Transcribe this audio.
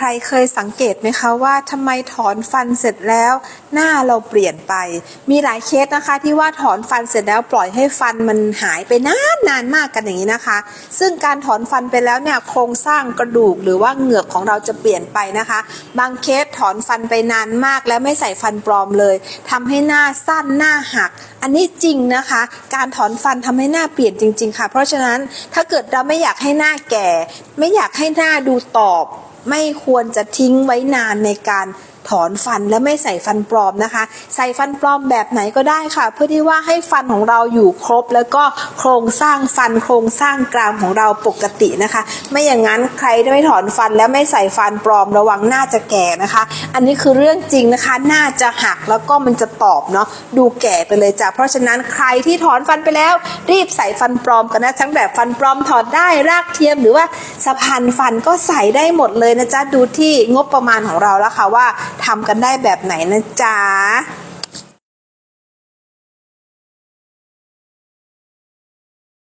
ใครเคยสังเกตไหมคะว่าทำไมถอนฟันเสร็จแล้ว หน้าเราเปลี่ยนไป มีหลายเคสนะคะ ที่ว่าถอนฟันเสร็จแล้วปล่อยให้ฟันมันหายไปนานนานมากกันอย่างนี้นะคะ ซึ่งการถอนฟันไปแล้วเนี่ยโครงสร้างกระดูกหรือว่าเหงือกของเราจะเปลี่ยนไปนะคะ บางเคสถอนฟันไปนานมาก แล้วไม่ใส่ฟันปลอมเลยทำให้หน้าสั้นหน้าหัก อันนี้จริงนะคะ การถอนฟันทำให้หน้าเปลี่ยนจริง ๆ ค่ะ เพราะฉะนั้นถ้าเกิดเราไม่อยากให้หน้าแก่ ไม่อยากให้หน้าดูตอบ ไม่ควรจะทิ้งไว้นานในการ ถอนฟันและไม่ใส่ฟันปลอมนะคะ ใส่ฟันปลอมแบบไหนก็ได้ค่ะ เพื่อที่ว่าให้ฟันของเราอยู่ครบ แล้วก็โครงสร้างฟันโครงสร้างกรามของเราปกตินะคะ ไม่อย่างนั้นใครที่ไม่ถอนฟันแล้วไม่ใส่ฟันปลอมระวังหน้าจะแก่นะคะ อันนี้คือเรื่องจริงนะคะหน้าจะหักแล้วก็มันจะตอบเนาะดูแก่ไปเลยจ้ะเพราะฉะนั้นใครที่ถอนฟันไปแล้ว รีบใส่ฟันปลอมกันนะทั้งแบบฟันปลอมถอดได้รากเทียมหรือว่าสะพานฟันก็ใส่ได้หมดเลยนะจ๊ะดูที่งบประมาณของเราแล้วค่ะว่าทำกันได้แบบไหนนะจ๊ะ